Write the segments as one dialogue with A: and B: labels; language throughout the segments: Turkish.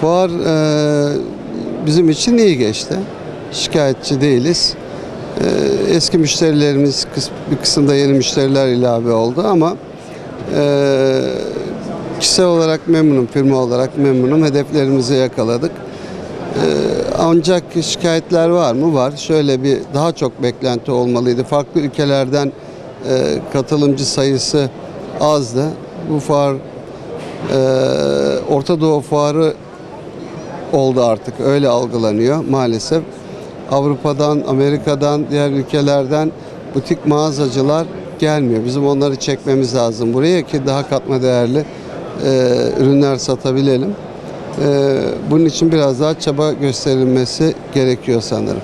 A: Fuar e, bizim için iyi geçti. Şikayetçi değiliz. E, eski müşterilerimiz bir kısımda yeni müşteriler ilave oldu ama e, kişisel olarak memnunum, firma olarak memnunum. Hedeflerimizi yakaladık. E, ancak şikayetler var mı? Var. Şöyle bir daha çok beklenti olmalıydı. Farklı ülkelerden e, katılımcı sayısı azdı. Bu fuar e, Orta Doğu fuarı oldu artık öyle algılanıyor maalesef. Avrupa'dan, Amerika'dan, diğer ülkelerden butik mağazacılar gelmiyor. Bizim onları çekmemiz lazım buraya ki daha katma değerli e, ürünler satabilelim. E, bunun için biraz daha çaba gösterilmesi gerekiyor sanırım.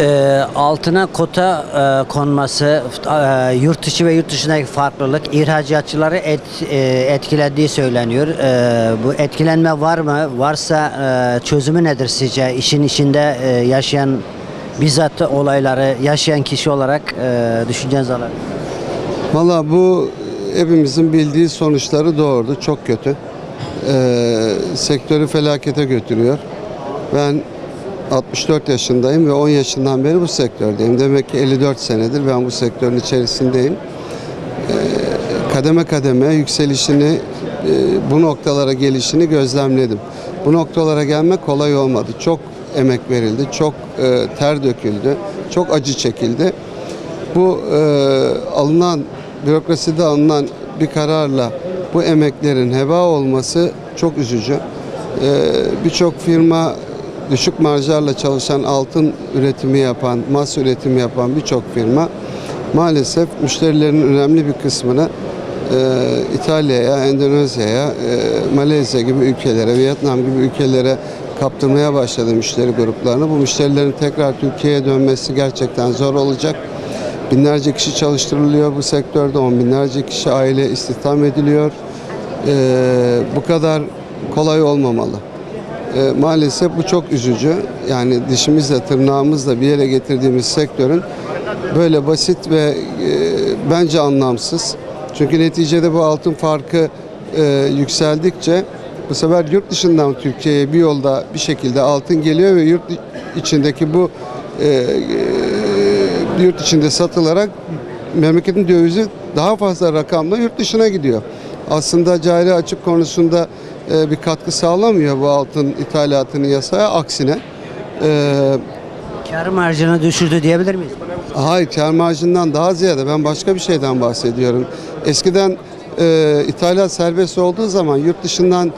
B: Ee, altına kota e, konması, e, yurt dışı ve yurt dışındaki farklılık ihracatçıları et, e, etkilediği söyleniyor. Bu etkilenme var mı? Varsa çözümü nedir sizce? İşin içinde yaşayan bizzat olayları yaşayan kişi olarak e, düşüncenizi alalım.
A: Valla bu hepimizin bildiği sonuçları doğurdu. Çok kötü. Sektörü felakete götürüyor. Ben 64 yaşındayım ve 10 yaşından beri bu sektördeyim. Demek ki 54 senedir ben bu sektörün içerisindeyim. Ee, kademe kademe yükselişini, e, bu noktalara gelişini gözlemledim. Bu noktalara gelmek kolay olmadı. Çok emek verildi, çok e, ter döküldü, çok acı çekildi. Bu e, alınan bürokraside alınan bir kararla bu emeklerin heba olması çok üzücü. Birçok firma düşük marjlarla çalışan altın üretimi yapan, mas üretimi yapan birçok firma maalesef müşterilerinin önemli bir kısmını e, İtalya'ya, Endonezya'ya, e, Malezya gibi ülkelere, Vietnam gibi ülkelere kaptırmaya başladı müşteri gruplarını. Bu müşterilerin tekrar Türkiye'ye dönmesi gerçekten zor olacak. Binlerce kişi çalıştırılıyor bu sektörde, on binlerce kişi aile istihdam ediliyor. Ee, bu kadar kolay olmamalı. Ee, maalesef bu çok üzücü. Yani dişimizle, tırnağımızla bir yere getirdiğimiz sektörün böyle basit ve e, bence anlamsız. Çünkü neticede bu altın farkı e, yükseldikçe bu sefer yurt dışından Türkiye'ye bir yolda bir şekilde altın geliyor ve yurt içindeki bu e, e, yurt içinde satılarak memleketin dövizi daha fazla rakamla yurt dışına gidiyor. Aslında cari açık konusunda e, bir katkı sağlamıyor bu altın ithalatının yasaya. Aksine e,
B: Kar marjını düşürdü diyebilir miyiz?
A: hayır kar marjından daha ziyade ben başka bir şeyden bahsediyorum. Eskiden e, ithalat serbest olduğu zaman yurt dışından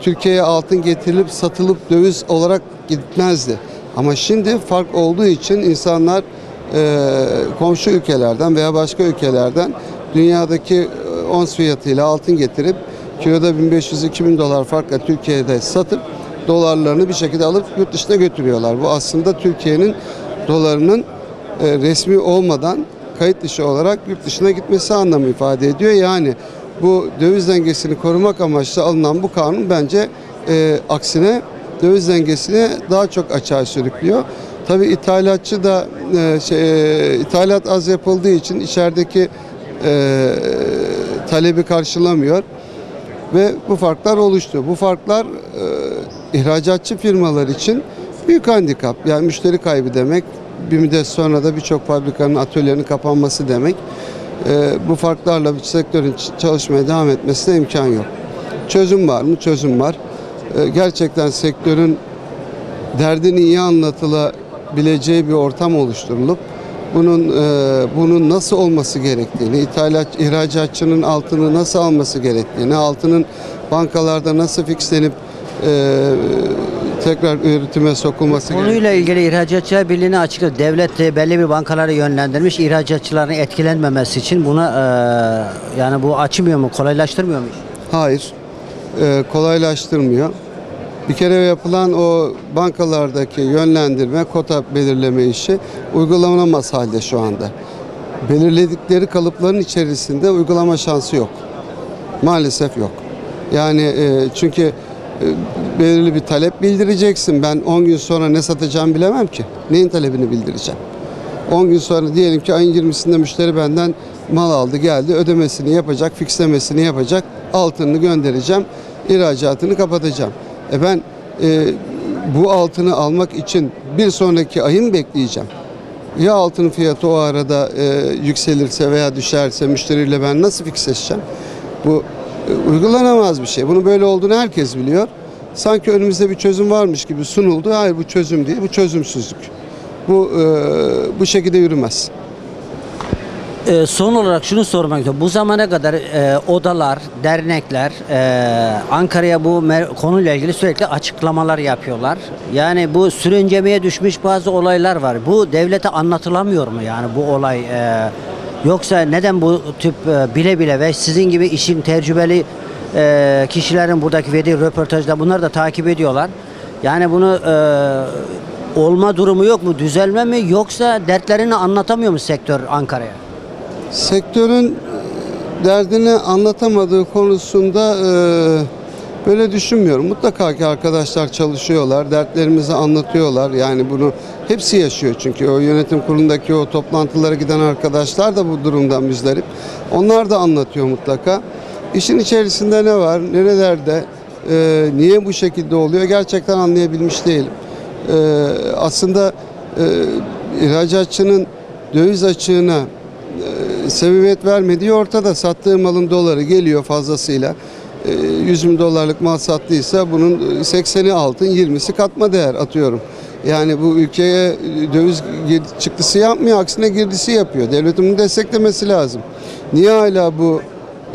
A: Türkiye'ye altın getirilip satılıp döviz olarak gitmezdi. Ama şimdi fark olduğu için insanlar e, komşu ülkelerden veya başka ülkelerden dünyadaki e, ons fiyatıyla altın getirip kiloda 1500-2000 dolar farkla Türkiye'de satıp dolarlarını bir şekilde alıp yurt dışına götürüyorlar. Bu aslında Türkiye'nin dolarının e, resmi olmadan kayıt dışı olarak yurt dışına gitmesi anlamı ifade ediyor. Yani bu döviz dengesini korumak amaçlı alınan bu kanun bence e, aksine döviz dengesini daha çok açığa sürüklüyor. Tabii ithalatçı da e, şey, e, ithalat az yapıldığı için içerideki e, talebi karşılamıyor ve bu farklar oluştu. Bu farklar e, ihracatçı firmalar için büyük handikap. Yani müşteri kaybı demek. Bir müddet sonra da birçok fabrikanın atölyelerinin kapanması demek. E, bu farklarla bir sektörün çalışmaya devam etmesine imkan yok. Çözüm var mı? Çözüm var. E, gerçekten sektörün derdini iyi anlatılabileceği bir ortam oluşturulup bunun e, bunun nasıl olması gerektiğini, ithalat ihracatçının altını nasıl alması gerektiğini, altının bankalarda nasıl fixlenip e, tekrar üretime sokulması gerektiğini
B: Konuyla ilgili İhracatçılar Birliği'ni açıkladı. Devlet de belli bir bankalara yönlendirmiş ihracatçıların etkilenmemesi için buna e, yani bu açmıyor mu, kolaylaştırmıyor mu?
A: Hayır, e, kolaylaştırmıyor. Bir kere yapılan o bankalardaki yönlendirme, kota belirleme işi uygulanamaz halde şu anda. Belirledikleri kalıpların içerisinde uygulama şansı yok. Maalesef yok. Yani e, çünkü e, belirli bir talep bildireceksin. Ben 10 gün sonra ne satacağımı bilemem ki. Neyin talebini bildireceğim? 10 gün sonra diyelim ki ayın 20'sinde müşteri benden mal aldı geldi ödemesini yapacak, fixlemesini yapacak, altınını göndereceğim. ihracatını kapatacağım. E ben e, bu altını almak için bir sonraki ayı mı bekleyeceğim? Ya altın fiyatı o arada e, yükselirse veya düşerse müşteriyle ben nasıl fiksleşeceğim? Bu e, uygulanamaz bir şey. Bunun böyle olduğunu herkes biliyor. Sanki önümüzde bir çözüm varmış gibi sunuldu. Hayır bu çözüm değil, bu çözümsüzlük. Bu e, bu şekilde yürümez.
B: Ee, son olarak şunu sormak istiyorum. Bu zamana kadar e, odalar, dernekler e, Ankara'ya bu konuyla ilgili sürekli açıklamalar yapıyorlar. Yani bu sürüncemeye düşmüş bazı olaylar var. Bu devlete anlatılamıyor mu yani bu olay? e, yoksa neden bu tip e, bile bile ve sizin gibi işin tecrübeli e, kişilerin buradaki verdiği röportajda bunları da takip ediyorlar. Yani bunu e, olma durumu yok mu? Düzelme mi? Yoksa dertlerini anlatamıyor mu sektör Ankara'ya?
A: Sektörün e, derdini anlatamadığı konusunda e, böyle düşünmüyorum. Mutlaka ki arkadaşlar çalışıyorlar, dertlerimizi anlatıyorlar. Yani bunu hepsi yaşıyor çünkü o yönetim kurulundaki o toplantılara giden arkadaşlar da bu durumdan müzdarip. Onlar da anlatıyor mutlaka. İşin içerisinde ne var, nerelerde, e, niye bu şekilde oluyor gerçekten anlayabilmiş değilim. E, aslında e, ihracatçının döviz açığına sebebiyet vermediği ortada. Sattığı malın doları geliyor fazlasıyla. E, 100 bin dolarlık mal sattıysa bunun 80'i altın 20'si katma değer atıyorum. Yani bu ülkeye e, döviz çıktısı yapmıyor aksine girdisi yapıyor. Devletin bunu desteklemesi lazım. Niye hala bu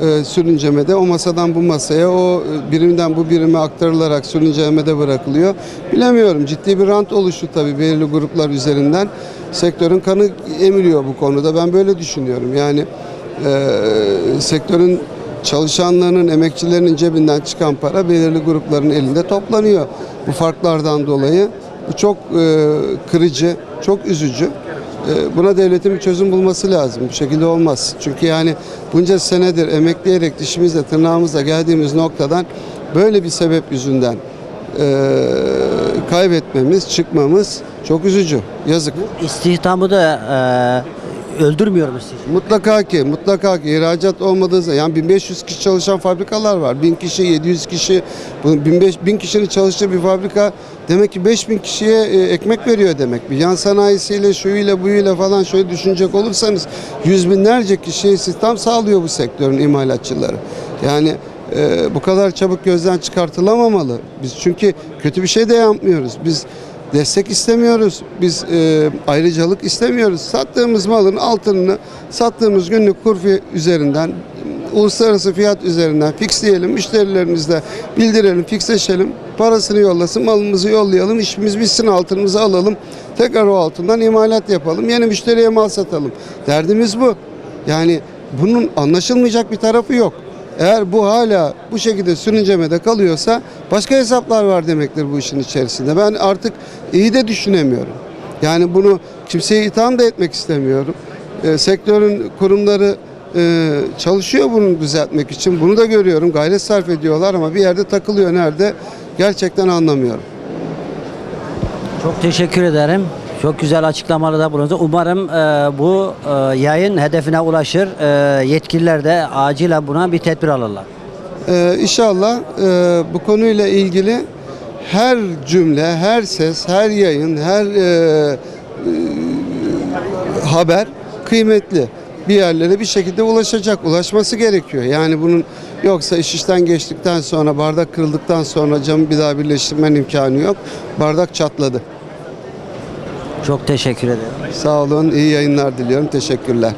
A: e, sürüncemede o masadan bu masaya o e, birimden bu birime aktarılarak sürüncemede bırakılıyor. Bilemiyorum ciddi bir rant oluştu tabii belirli gruplar üzerinden. Sektörün kanı emiliyor bu konuda ben böyle düşünüyorum. Yani e, sektörün çalışanlarının, emekçilerinin cebinden çıkan para belirli grupların elinde toplanıyor. Bu farklardan dolayı bu çok e, kırıcı, çok üzücü. E, Buna devletin bir çözüm bulması lazım. Bu şekilde olmaz. Çünkü yani bunca senedir emekleyerek dişimizle tırnağımızla geldiğimiz noktadan böyle bir sebep yüzünden e, kaybetmemiz, çıkmamız çok üzücü. Yazık.
B: İstihdamı da e, öldürmüyor mu sizi?
A: Mutlaka ki, mutlaka ki ihracat olmadığı zaman yani 1500 kişi çalışan fabrikalar var. 1000 kişi, 700 kişi, bu 1500 1000 kişinin çalıştığı bir fabrika demek ki 5000 kişiye e, ekmek veriyor demek. Bir yan sanayisiyle, şuyuyla, buyuyla falan şöyle düşünecek olursanız yüz binlerce kişiye istihdam sağlıyor bu sektörün imalatçıları. Yani e, bu kadar çabuk gözden çıkartılamamalı. Biz çünkü kötü bir şey de yapmıyoruz. Biz destek istemiyoruz. Biz e, ayrıcalık istemiyoruz. Sattığımız malın altınını sattığımız günlük kur üzerinden uluslararası fiyat üzerinden fixleyelim, müşterilerimizle bildirelim, fixleşelim, parasını yollasın, malımızı yollayalım, işimiz bitsin, altınımızı alalım, tekrar o altından imalat yapalım, yeni müşteriye mal satalım. Derdimiz bu. Yani bunun anlaşılmayacak bir tarafı yok. Eğer bu hala bu şekilde sürüncemede kalıyorsa başka hesaplar var demektir bu işin içerisinde. Ben artık iyi de düşünemiyorum. Yani bunu kimseye itham da etmek istemiyorum. Ee, sektörün kurumları e, çalışıyor bunu düzeltmek için. Bunu da görüyorum. Gayret sarf ediyorlar ama bir yerde takılıyor. Nerede? Gerçekten anlamıyorum.
B: Çok teşekkür ederim. Çok güzel açıklamalarda bulundu. Umarım e, bu e, yayın hedefine ulaşır. E, yetkililer de acilen buna bir tedbir alırlar.
A: Ee, inşallah e, bu konuyla ilgili her cümle, her ses, her yayın, her e, e, haber kıymetli. Bir yerlere bir şekilde ulaşacak, ulaşması gerekiyor. Yani bunun yoksa iş işten geçtikten sonra, bardak kırıldıktan sonra camı bir daha birleştirmenin imkanı yok. Bardak çatladı.
B: Çok teşekkür ederim.
A: Sağ olun, iyi yayınlar diliyorum. Teşekkürler.